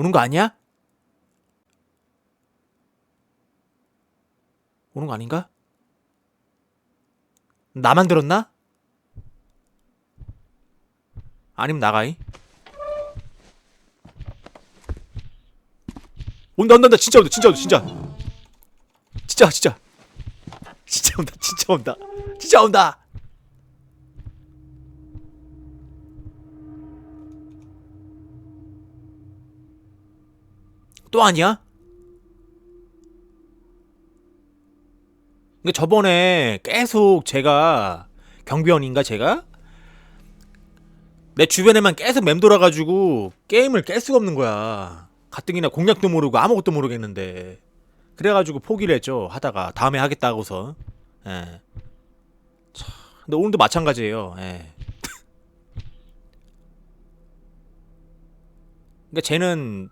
오는 거 아니야? 오는 거 아닌가? 나만 들었나? 아니면 나가이. 온다 온다 온다 진짜 온다 진짜 온다 진짜 진짜 진짜 진짜 온다 진짜 온다 진짜 온다 또 아니야? 그러니까 저번에 계속 제가 경비원인가 제가 내 주변에만 계속 맴돌아가지고 게임을 깰 수가 없는 거야. 가뜩이나 공략도 모르고 아무것도 모르겠는데 그래가지고 포기를 했죠. 하다가 다음에 하겠다 하고서. 예. 참, 근데 오늘도 마찬가지예요. 예. 그러니까 쟤는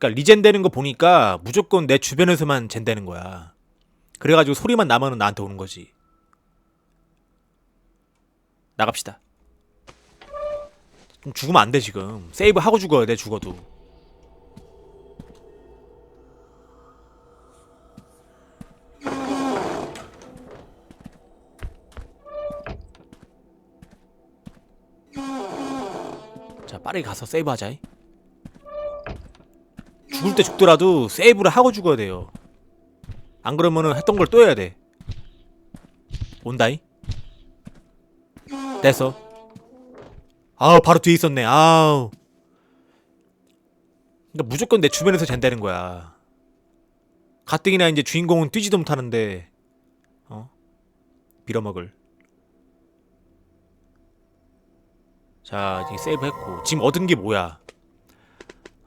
그러니까 리젠 되는 거 보니까 무조건 내 주변에서만 젠 되는 거야. 그래가지고 소리만 나면은 나한테 오는 거지. 나갑시다. 좀 죽으면 안 돼 지금. 세이브 하고 죽어야 돼 죽어도. 자 빠르게 가서 세이브 하자. 죽을 때 죽더라도 세이브를 하고 죽어야 돼요. 안 그러면은 했던 걸 또 해야 돼. 온다이. 됐어. 아우 바로 뒤에 있었네. 아우. 그러니까 무조건 내 주변에서 잔다는 거야. 가뜩이나 이제 주인공은 뛰지도 못하는데 어 빌어먹을. 자 이제 세이브 했고 지금 얻은 게 뭐야?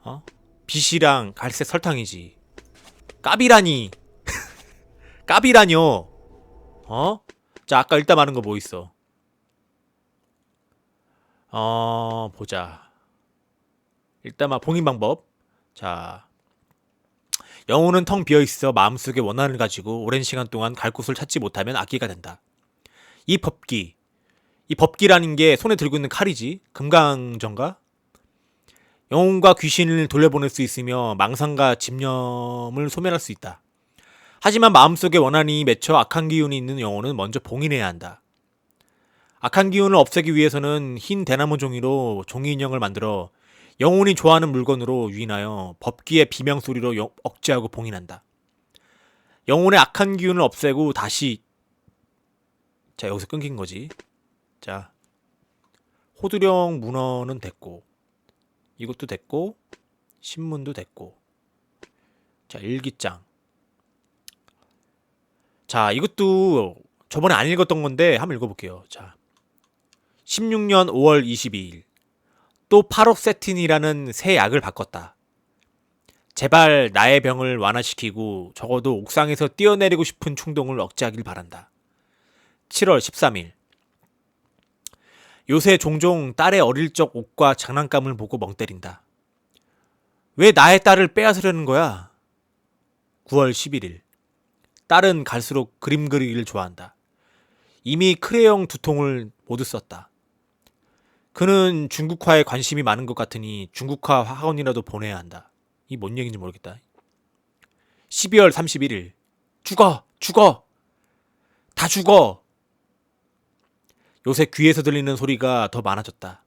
어 빛이랑 갈색 설탕이지. 까비라니. 까비라뇨. 어? 자 아까 일단 말한 거 뭐 있어? 어 보자. 일단 막 봉인 방법. 자 영혼은 텅 비어 있어 마음속에 원한을 가지고 오랜 시간 동안 갈 곳을 찾지 못하면 악기가 된다. 이 법기. 이 법기라는 게 손에 들고 있는 칼이지. 금강전가? 영혼과 귀신을 돌려보낼 수 있으며 망상과 집념을 소멸할 수 있다. 하지만 마음속에 원한이 맺혀 악한 기운이 있는 영혼은 먼저 봉인해야 한다. 악한 기운을 없애기 위해서는 흰 대나무 종이로 종이 인형을 만들어 영혼이 좋아하는 물건으로 유인하여 법기의 비명 소리로 영- 억제하고 봉인한다. 영혼의 악한 기운을 없애고 다시 자 여기서 끊긴 거지. 자 호두령 문어는 됐고 이것도 됐고 신문도 됐고. 자 일기장. 자 이것도 저번에 안 읽었던 건데 한번 읽어볼게요. 자 16년 5월 22일. 또 파록세틴이라는 새 약을 바꿨다. 제발 나의 병을 완화시키고 적어도 옥상에서 뛰어내리고 싶은 충동을 억제하길 바란다. 7월 13일 요새 종종 딸의 어릴 적 옷과 장난감을 보고 멍 때린다. 왜 나의 딸을 빼앗으려는 거야? 9월 11일. 딸은 갈수록 그림 그리기를 좋아한다. 이미 크레용 두 통을 모두 썼다. 그는 중국화에 관심이 많은 것 같으니 중국화 학원이라도 보내야 한다. 이 뭔 얘기인지 모르겠다. 12월 31일. 죽어! 죽어! 다 죽어! 요새 귀에서 들리는 소리가 더 많아졌다.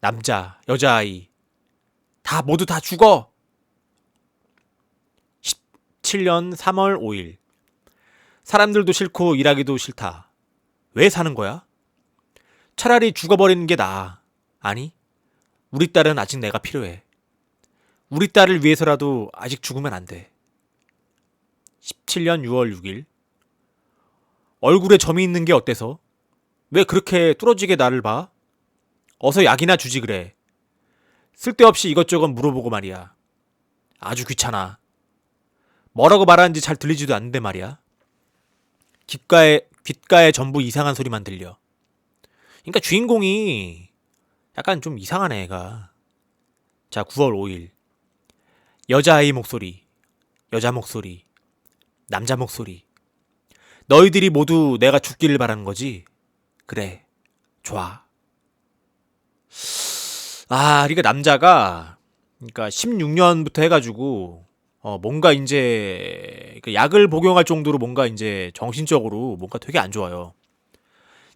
남자, 여자아이, 다 모두 다 죽어! 17년 3월 5일. 사람들도 싫고 일하기도 싫다. 왜 사는 거야? 차라리 죽어버리는 게 나아. 아니, 우리 딸은 아직 내가 필요해. 우리 딸을 위해서라도 아직 죽으면 안 돼. 17년 6월 6일. 얼굴에 점이 있는 게 어때서? 왜 그렇게 뚫어지게 나를 봐? 어서 약이나 주지 그래. 쓸데없이 이것저것 물어보고 말이야. 아주 귀찮아. 뭐라고 말하는지 잘 들리지도 않는데 말이야. 귓가에 귓가에 전부 이상한 소리만 들려. 그러니까 주인공이 약간 좀 이상하네 애가. 자, 9월 5일. 여자아이 목소리, 여자 목소리, 남자 목소리. 너희들이 모두 내가 죽기를 바라는 거지? 그래. 좋아. 아, 그러니까 남자가 그러니까 16년부터 해가지고 어 뭔가 이제 그 약을 복용할 정도로 뭔가 이제 정신적으로 뭔가 되게 안 좋아요.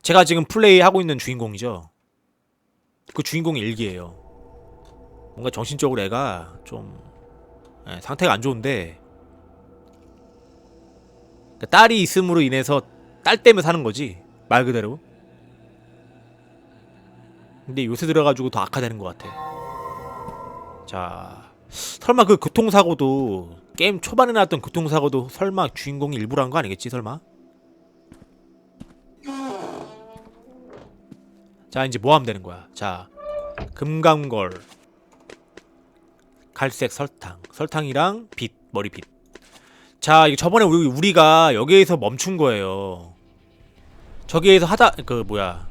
제가 지금 플레이 하고 있는 주인공이죠. 그 주인공이 일기예요. 뭔가 정신적으로 애가 좀 예, 상태가 안 좋은데 그러니까 딸이 있음으로 인해서 딸 때문에 사는 거지 말 그대로. 근데 요새 들어가지고 더 악화되는 것 같아. 자, 설마 그 교통사고도 게임 초반에 나왔던 교통사고도 설마 주인공이 일부러 한 거 아니겠지 설마? 자 이제 뭐 하면 되는 거야 자 금강걸 갈색 설탕 설탕이랑 빛 머리빛 자 이거 저번에 우리, 우리가 여기에서 멈춘 거예요 저기에서 하다 그 뭐야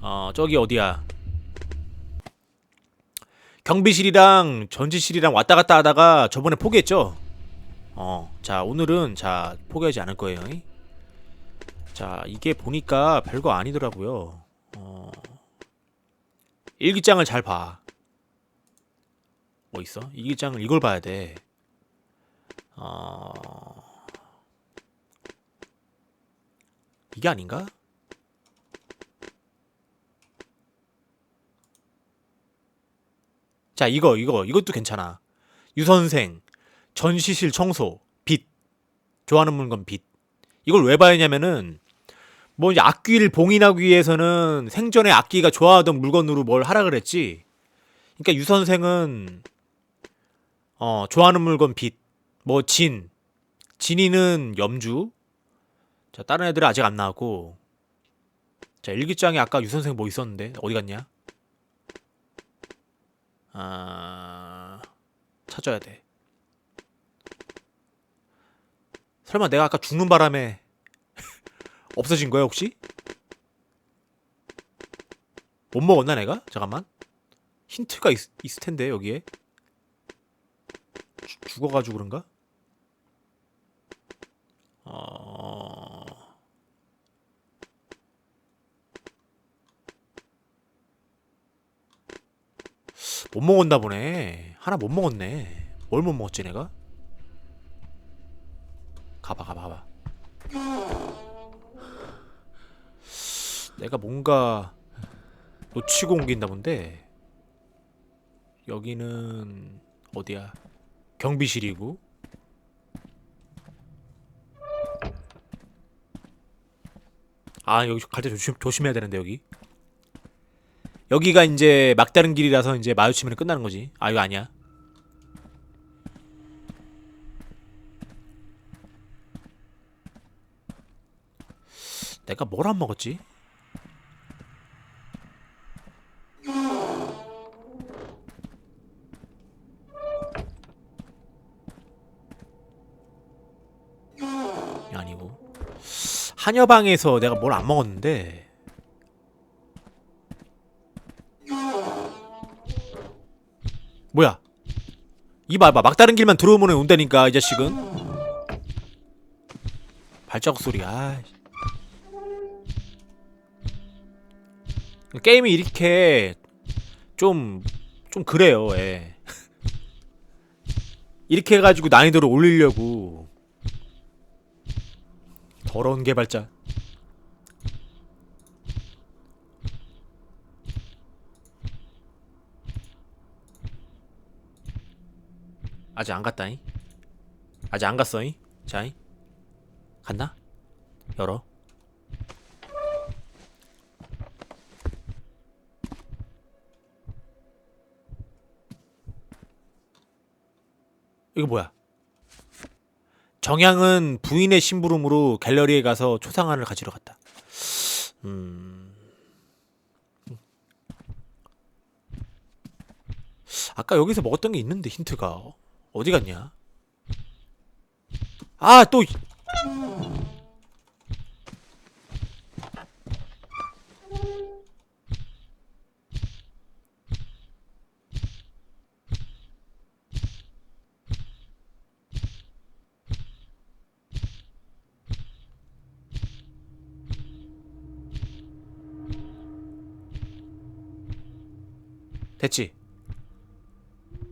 어 저기 어디야 경비실이랑 전지실이랑 왔다 갔다 하다가 저번에 포기했죠 어자 오늘은 자 포기하지 않을 거예요 자 이게 보니까 별거 아니더라고요 어 일기장을 잘 봐. 뭐 있어? 일기장을 이걸 봐야 돼. 어 이게 아닌가? 자 이거 이거 이것도 괜찮아. 유 선생 전시실 청소 빛 좋아하는 물건 빛 이걸 왜 봐야 하냐면은 뭐 이제 악귀를 봉인하기 위해서는 생전에 악귀가 좋아하던 물건으로 뭘 하라 그랬지. 그러니까 유 선생은 어 좋아하는 물건 빛, 뭐 진, 진이는 염주. 자 다른 애들은 아직 안 나왔고. 자 일기장에 아까 유 선생 뭐 있었는데 어디 갔냐? 아 찾아야 돼. 설마 내가 아까 죽는 바람에 없어진 거야 혹시? 못 먹었나 내가? 잠깐만 힌트가 있, 있을 텐데 여기에 죽- 죽어가지고 그런가? 못 먹었나 보네. 하나 못 먹었네. 뭘 못 먹었지 내가? 가봐 가봐 가봐. 내가 뭔가 놓치고 옮긴다 본데 여기는 어디야? 경비실이고? 아 여기 갈 때 조심, 조심해야 되는데 여기 여기가 이제 막다른 길이라서 이제 마주치면 끝나는 거지. 아 이거 아니야. 내가 뭘 안 먹었지? 아니고. 한여방에서 내가 뭘 안 먹었는데 뭐야? 이 봐 봐. 막다른 길만 들어오면 온다니까 이 자식은. 발자국 소리 아 게임이 이렇게 좀좀 그래요 예. 이렇게 해가지고 난이도를 올리려고. 더러운 개발자. 아직 안 갔다잉? 아직 안 갔어잉? 자잉? 갔나? 열어. 이거 뭐야? 정양은 부인의 심부름으로 갤러리에 가서 초상화를 가지러 갔다. 음. 아까 여기서 먹었던 게 있는데 힌트가 어디 갔냐? 아, 또 됐지?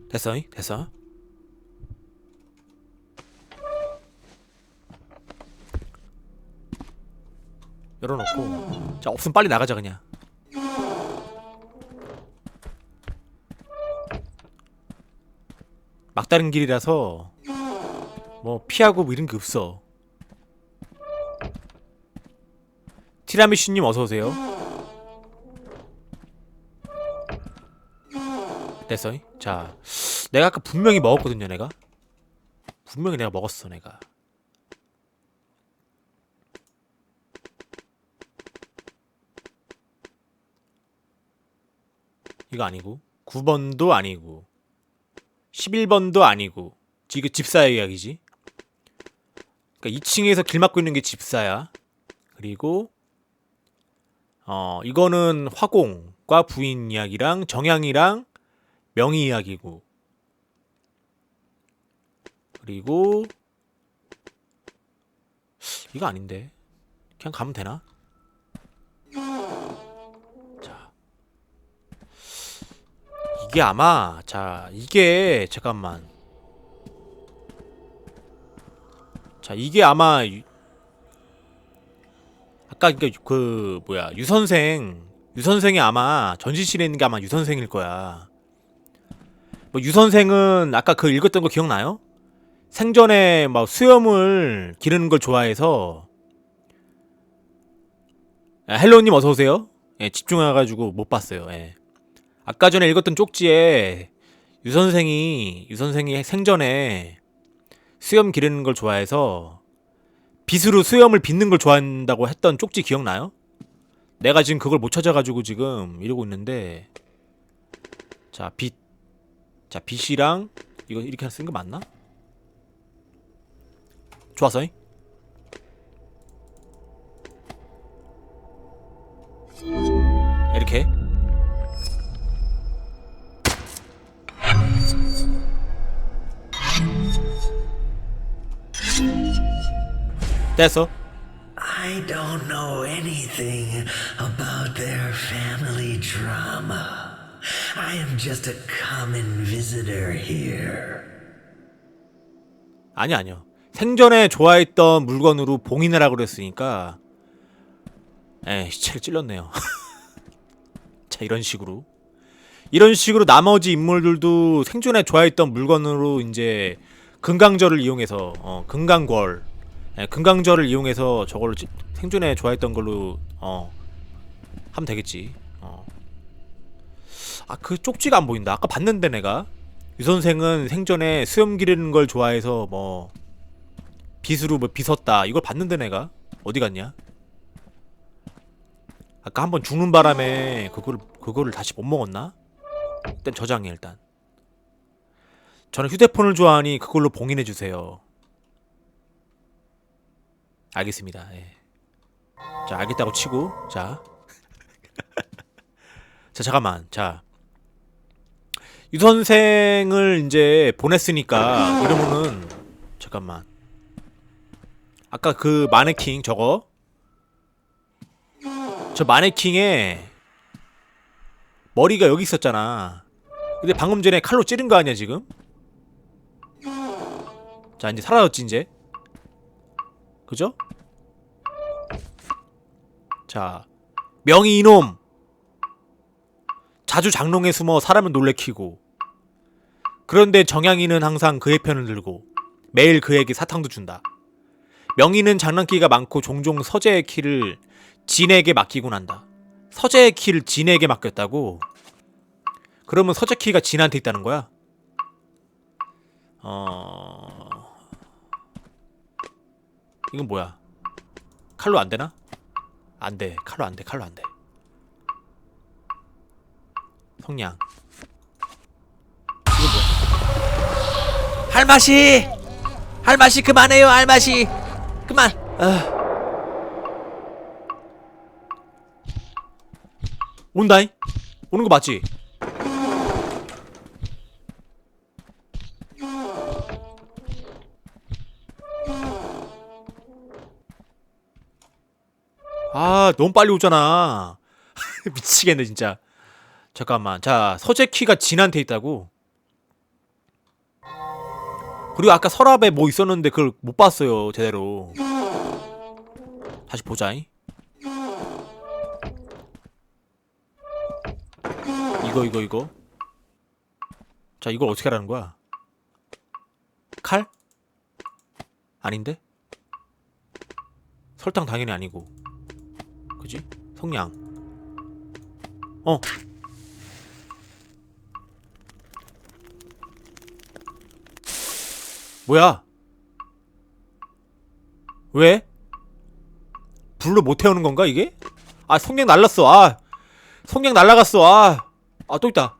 됐어, 이? 됐어. 열어놓고. 자 없으면 빨리 나가자 그냥. 막다른 길이라서 뭐 피하고 뭐 이런 게 없어. 티라미슈님 어서 오세요. 됐어 자 내가 아까 분명히 먹었거든요 내가. 분명히 내가 먹었어 내가 이거 아니고 9번도 아니고 11번도 아니고 지금 집사의 이야기지? 그러니까 2층에서 길 막고 있는 게 집사야. 그리고 어 이거는 화공과 부인 이야기랑 정향이랑 명희 이야기고. 그리고 이거 아닌데. 그냥 가면 되나? 이게 아마 자 이게 잠깐만 자 이게 아마 유- 아까 그, 그 뭐야 유 선생 유 선생이 아마 전시실에 있는 게 아마 유 선생일 거야 뭐 유 선생은 아까 그 읽었던 거 기억나요? 생전에 막 수염을 기르는 걸 좋아해서 아, 헬로우님 어서 오세요. 예, 집중해가지고 못 봤어요. 예. 아까 전에 읽었던 쪽지에 유 선생이 유 선생이 생전에 수염 기르는 걸 좋아해서 빗으로 수염을 빗는 걸 좋아한다고 했던 쪽지 기억나요? 내가 지금 그걸 못 찾아가지고 지금 이러고 있는데 자 빗, 자 빗이랑 이거 이렇게 쓰는 거 맞나? 좋았어. 잉? 이렇게 됐어. I don't know anything about their family drama. I am just a common visitor here. 아니 아니요. 생전에 좋아했던 물건으로 봉인하라고 그랬으니까 에 시체를 찔렀네요. 자 이런 식으로 이런 식으로 나머지 인물들도 생전에 좋아했던 물건으로 이제 금강절을 이용해서 어 금강궐 예, 금강절을 이용해서 저걸 찌- 생전에 좋아했던 걸로 어 하면 되겠지. 어. 아 그 쪽지가 안 보인다. 아까 봤는데 내가 유 선생은 생전에 수염 기르는 걸 좋아해서 뭐 빗으로 뭐 빗었다 이걸 봤는데 내가 어디 갔냐? 아까 한번 죽는 바람에 그거를 그거를 다시 못 먹었나? 일단 저장해 일단. 저는 휴대폰을 좋아하니 그걸로 봉인해 주세요. 알겠습니다. 예. 자 알겠다고 치고 자. 자 잠깐만 자. 유 선생을 이제 보냈으니까 이러면은 잠깐만 아까 그 마네킹 저거 저 마네킹에 머리가 여기 있었잖아 근데 방금 전에 칼로 찌른 거 아니야 지금? 자 이제 사라졌지 이제 그죠? 자 명의 이놈 자주 장롱에 숨어 사람을 놀래키고 그런데 정양이는 항상 그의 편을 들고 매일 그에게 사탕도 준다. 명희는 장난기가 많고 종종 서재의 키를 진에게 맡기곤 한다. 서재의 키를 진에게 맡겼다고? 그러면 서재 키가 진한테 있다는 거야? 어... 이건 뭐야? 칼로 안 되나? 안 돼. 칼로 안 돼. 칼로 안 돼. 성냥. 이거 뭐야? 할마시! 할마시 그만해요, 할마시! 그만! 아. 온다잉? 오는 거 맞지? 너무 빨리 오잖아. 미치겠네, 진짜. 잠깐만. 자, 서재 키가 진한테 있다고? 그리고 아까 서랍에 뭐 있었는데 그걸 못 봤어요 제대로 다시 보자잉 이거 이거 이거 자 이걸 어떻게 하라는 거야 칼? 아닌데? 설탕 당연히 아니고 그지? 성냥 어 뭐야? 왜? 불로 못 태우는 건가 이게? 아 성냥 날랐어 아 성냥 날라갔어 아아 또 있다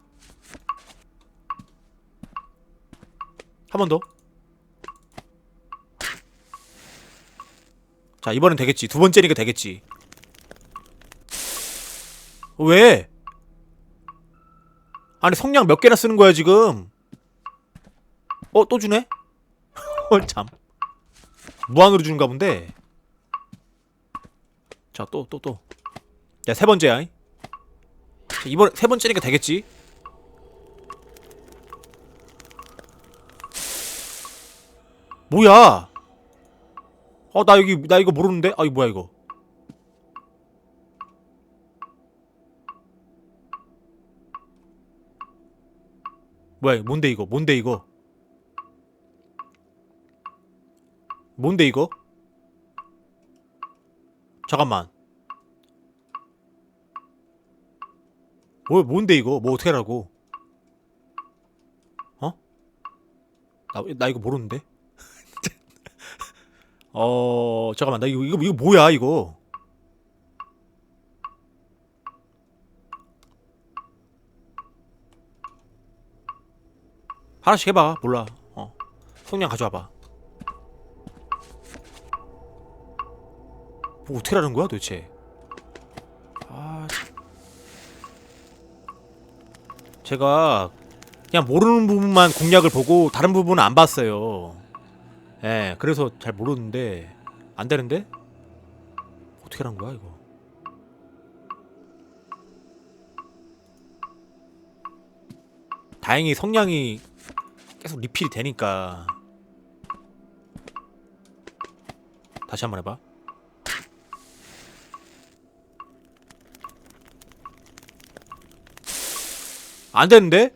한 번 더. 자 이번엔 되겠지 두 번째니까 되겠지 왜? 아니 성냥 몇 개나 쓰는 거야 지금? 어 또 주네? 헐참. 무한으로 주는가 본데. 자 또 또 또 야 세 번째야 자, 이번 세 번째니까 되겠지? 뭐야? 어 나 여기 나 이거 모르는데? 아 이거 뭐야 이거 뭐야 뭔데 이거? 뭔데 이거? 뭔데 이거? 잠깐만. 뭐 뭔데 이거? 뭐 어떻게 하라고? 어? 나, 나 이거 모르는데? 어 잠깐만. 나 이거 이거 이거 뭐야 이거 하나씩 해봐. 몰라. 어. 성냥 가져와봐. 뭐 어떻게 하는 거야 도대체? 아 참. 제가 그냥 모르는 부분만 공략을 보고 다른 부분은 안 봤어요. 예, 그래서 잘 모르는데 안 되는데? 어떻게 하는 거야 이거? 다행히 성량이 계속 리필이 되니까 다시 한번 해봐. 안 되는데?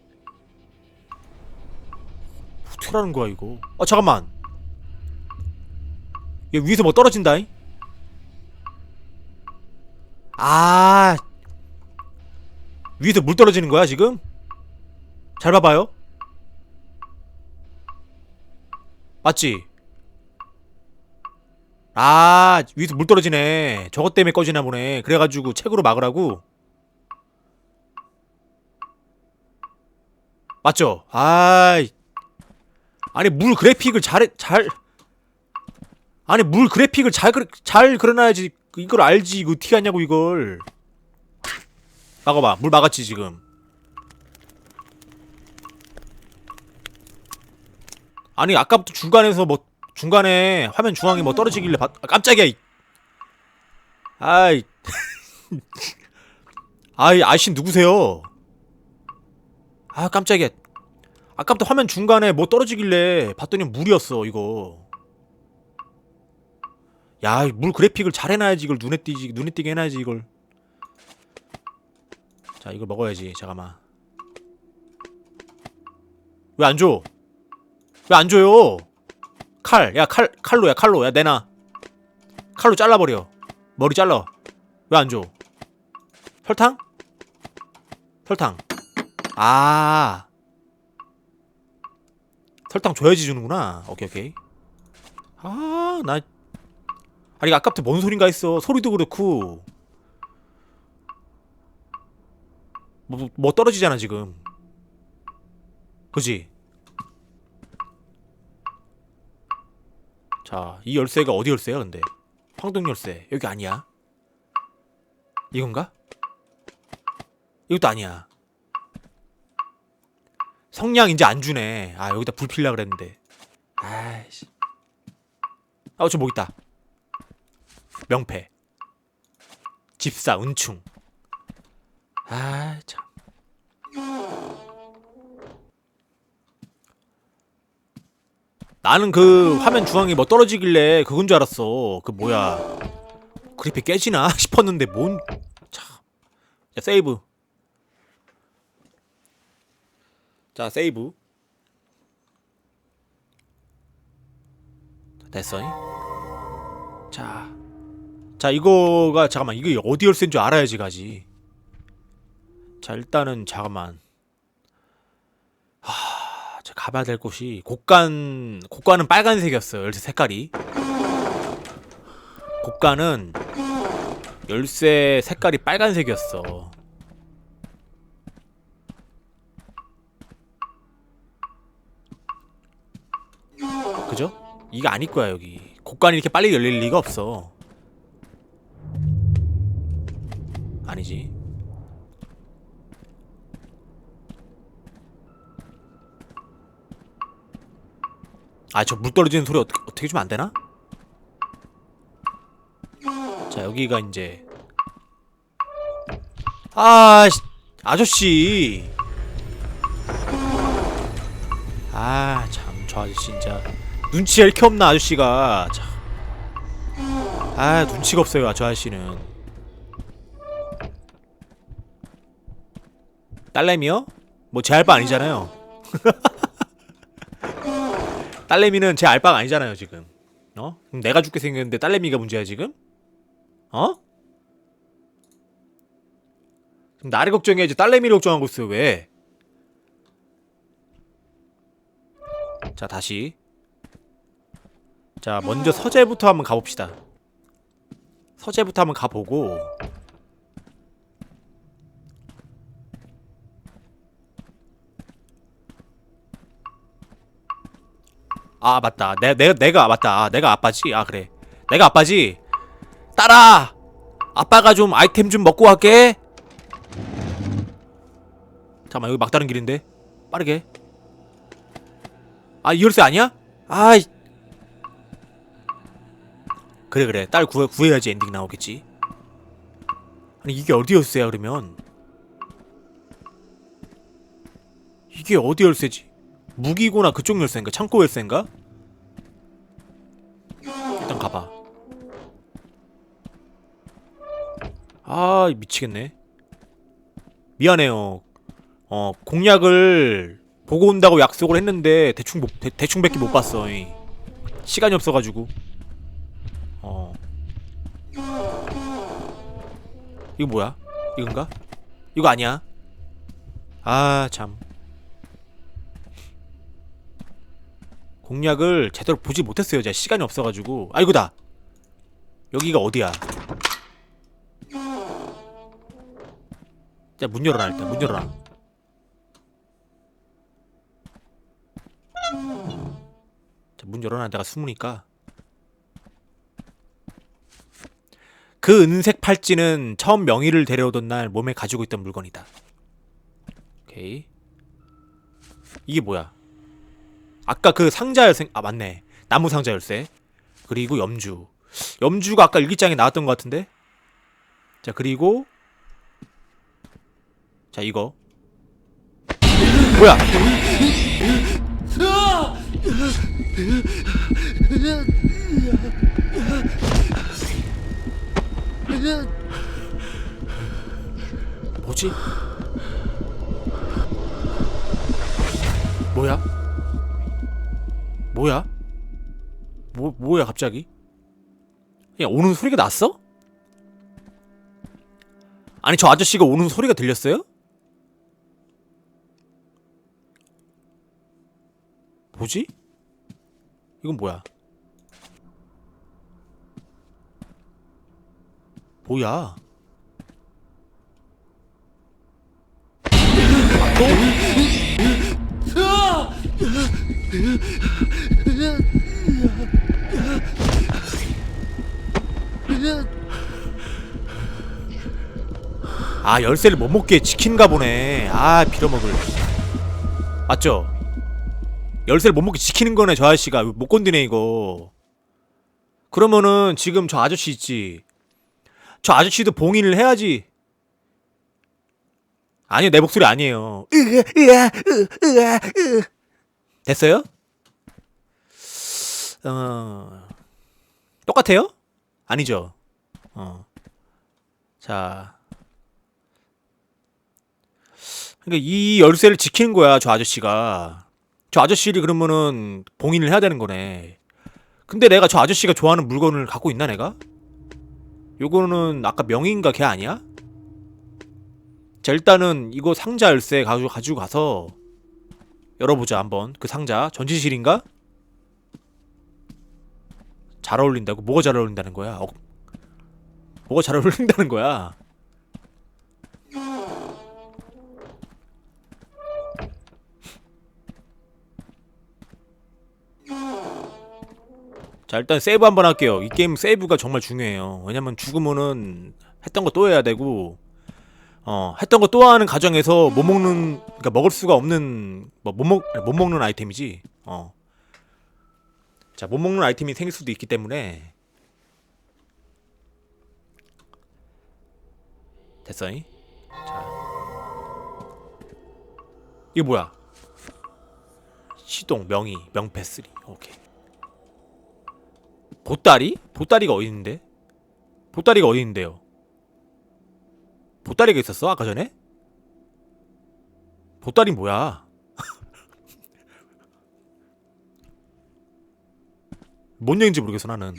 어떻게 하는 거야 이거? 아 잠깐만. 얘 위에서 뭐 떨어진다잉? 아 위에서 물 떨어지는 거야 지금? 잘 봐봐요 맞지? 아 위에서 물 떨어지네. 저것 때문에 꺼지나 보네. 그래가지고 책으로 막으라고? 맞죠? 아이. 아니 물 그래픽을 잘해 잘 아니 물 그래픽을 잘 그려, 잘 그려놔야지. 이걸 알지. 이거 어떻게 하냐고 이걸. 막아봐. 물 막았지 지금 아니 아까부터 중간에서 뭐 중간에 화면 중앙에 뭐 떨어지길래 봤, 아, 깜짝이야 이. 아이 아이 아씨 누구세요 아 깜짝이야 아까부터 화면 중간에 뭐 떨어지길래 봤더니 물이었어 이거 야, 물 그래픽을 잘 해놔야지 이걸 눈에 띄지 눈에 띄게 해놔야지 이걸. 자, 이걸 먹어야지. 잠깐만. 왜 안 줘? 왜 안 줘요? 칼, 야 칼, 칼로 야 칼로, 야 내놔. 칼로 잘라버려. 머리 잘라. 왜 안 줘? 설탕? 설탕. 아. 설탕 줘야지 주는구나. 오케이 오케이. 아, 나 아니 아까부터 뭔 소린가 했어 소리도 그렇고 뭐, 뭐 떨어지잖아 지금 그지 자 이 열쇠가 어디 열쇠야 근데? 황동 열쇠. 여기 아니야. 이건가? 이것도 아니야. 성냥 이제 안 주네. 아 여기다 불 필라 그랬는데. 아이씨. 아 저 뭐 있다. 명패. 집사 은충. 아 참 나는 그 화면 중앙에 뭐 떨어지길래 그건 줄 알았어. 그 뭐야. 그래픽 깨지나 싶었는데 뭔 참. 자, 세이브. 자, 세이브. 자, 됐어. 자. 자, 이거가 잠깐만. 이게 어디 열쇠인 줄 알아야지 가지. 자, 일단은 잠깐만. 하, 저 가봐야 될 곳이 곡간 곡간은 빨간색이었어요. 열쇠 색깔이. 곡간은 열쇠 색깔이 빨간색이었어. 그죠? 이게 아닐 거야 여기. 곡간이 이렇게 빨리 열릴 리가 없어. 아니지. 아 저 물 떨어지는 소리 어떻게 어떻게 좀 안 되나? 자 여기가 이제. 아 씨, 아저씨. 아 참 저 아저씨 진짜 눈치가 이렇게 없나 아저씨가. 참 아 눈치가 없어요 저 아저씨는. 딸내미요? 뭐 제 알바 아니잖아요 딸내미는 제 알바가 아니잖아요 지금 어? 그럼 내가 죽게 생겼는데 딸내미가 문제야 지금? 어? 그럼 나를 걱정해야지 딸내미를 걱정하고 있어 왜? 자 다시 자 먼저 서재부터 한번 가봅시다 서재부터 한번 가보고 아 맞다. 내, 내, 내가 맞다. 아, 내가 아빠지? 아 그래. 내가 아빠지? 딸아 아빠가 좀 아이템 좀 먹고 갈게. 잠깐만 여기 막다른 길인데? 빠르게. 아 이 열쇠 아니야? 아이. 그래 그래. 딸 구해, 구해야지 엔딩 나오겠지. 아니 이게 어디 열쇠야 그러면? 이게 어디 열쇠지 무기고나 그쪽 열쇠인가? 창고 열쇠인가? 일단 가봐. 아 미치겠네. 미안해요. 어 공략을 보고 온다고 약속을 했는데 대충 못, 대, 대충 밖에 못 봤어 이. 시간이 없어가지고. 어. 이거 뭐야? 이건가? 이거 아니야? 아 참 공략을 제대로 보지 못했어요 제가 시간이 없어가지고 아이고다 여기가 어디야 자, 문 열어라, 일단. 문 열어라. 자, 문 열어놔. 내가 숨으니까. 그 은색 팔찌는 처음 명의를 데려오던 날 몸에 가지고 있던 물건이다. 오케이. 이게 뭐야? 아까 그 상자 열쇠, 아, 맞네. 나무 상자 열쇠. 그리고 염주. 염주가 아까 일기장에 나왔던 것 같은데? 자, 그리고 자 이거 뭐야 뭐지 뭐야 뭐 뭐야 갑자기 야 오는 소리가 났어? 아니 저 아저씨가 오는 소리가 들렸어요? 뭐지? 이건 뭐야? 뭐야? 아, 또? 아 열쇠를 못 먹게 지킨가 보네. 아 빌어먹을. 맞죠? 열쇠를 못 먹게 지키는 거네 저 아저씨가 못 건드네 이거. 그러면은 지금 저 아저씨 있지. 저 아저씨도 봉인을 해야지. 아니요 내 목소리 아니에요. 으아, 으아, 으, 으아, 으. 됐어요? 어 똑같아요? 아니죠. 어. 자. 그러니까 이 열쇠를 지키는 거야, 저 아저씨가. 저 아저씨를 그러면은 봉인을 해야 되는 거네. 근데 내가 저 아저씨가 좋아하는 물건을 갖고 있나 내가? 요거는 아까 명의인가 걔 아니야? 자 일단은 이거 상자 열쇠 가지고 가서 열어보자 한번 그 상자 전지실인가? 잘 어울린다고? 뭐가 잘 어울린다는 거야? 어, 뭐가 잘 어울린다는 거야? 자 일단 세이브 한번 할게요. 이 게임 세이브가 정말 중요해요. 왜냐면 죽으면은 했던 거 또 해야 되고 어 했던 거 또 하는 과정에서 못 먹는 그러니까 먹을 수가 없는 뭐못먹 못 먹는 아이템이지. 어. 자, 못 먹는 아이템이 생길 수도 있기 때문에 됐어잉? 자. 이게 뭐야? 시동, 명의, 명패 3. 오케이. 보따리? 보따리가 어디 있는데? 보따리가 어디 있는데요? 보따리가 있었어? 아까 전에? 보따리 뭐야? 뭔 얘기인지 모르겠어 나는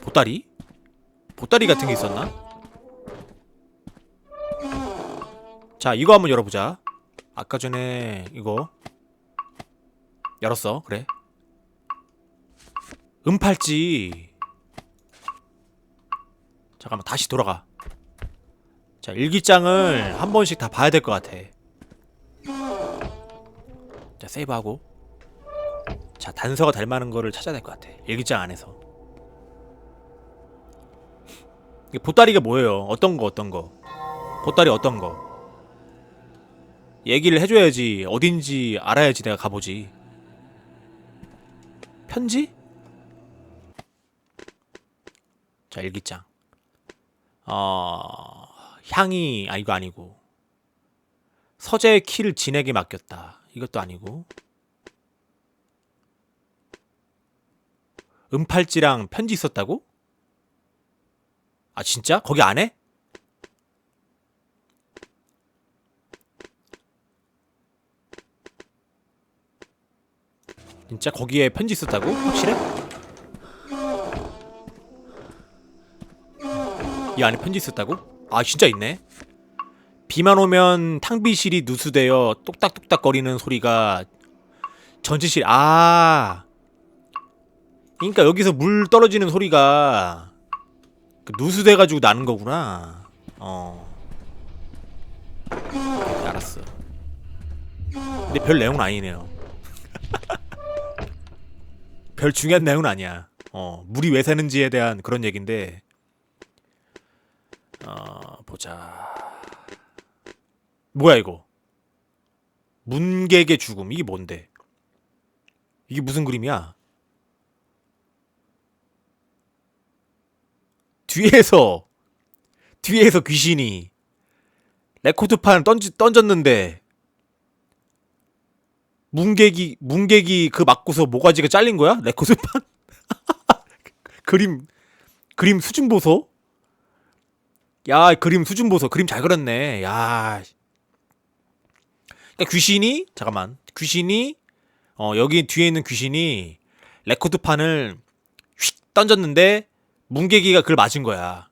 보따리? 보따리 같은 게 있었나? 자 이거 한번 열어보자 아까 전에 이거 열었어 그래 은팔찌 잠깐만 다시 돌아가 자 일기장을 한 번씩 다 봐야 될 것 같아. 자 세이브하고. 자 단서가 될 만한 거를 찾아야 될 것 같아. 일기장 안에서. 이게 보따리가 뭐예요? 어떤 거 어떤 거? 보따리 어떤 거? 얘기를 해줘야지 어딘지 알아야지 내가 가보지. 편지? 자 일기장. 어 향이 아 이거 아니고 서재의 키를 진에게 맡겼다 이것도 아니고 은팔찌랑 편지 있었다고? 아 진짜? 거기 안에? 진짜 거기에 편지 있었다고? 확실해? 이 안에 편지 있었다고? 아 진짜 있네 비만 오면 탕비실이 누수되어 똑딱똑딱 거리는 소리가 전지실 아 그러니까 여기서 물 떨어지는 소리가 그 누수돼 가지고 나는 거구나. 어. 알았어. 근데 별 내용은 아니네요. 별 중요한 내용은 아니야. 어, 물이 왜 새는지에 대한 그런 얘긴데. 어, 보자. 뭐야 이거? 문객의 죽음 이게 뭔데? 이게 무슨 그림이야? 뒤에서 뒤에서 귀신이 레코드판을 던지, 던졌는데 문객이 문객이 그 맞고서 모가지가 잘린 거야? 레코드판? 그림 그림 수준 보소? 야 그림 수준 보소 그림 잘 그렸네 야 그러니까 귀신이 잠깐만 귀신이 어 여기 뒤에 있는 귀신이 레코드판을 휙 던졌는데 문개기가 그걸 맞은 거야.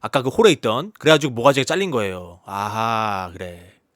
아까 그 홀에 있던 그래가지고 모가지가 잘린 거예요. 아하 그래.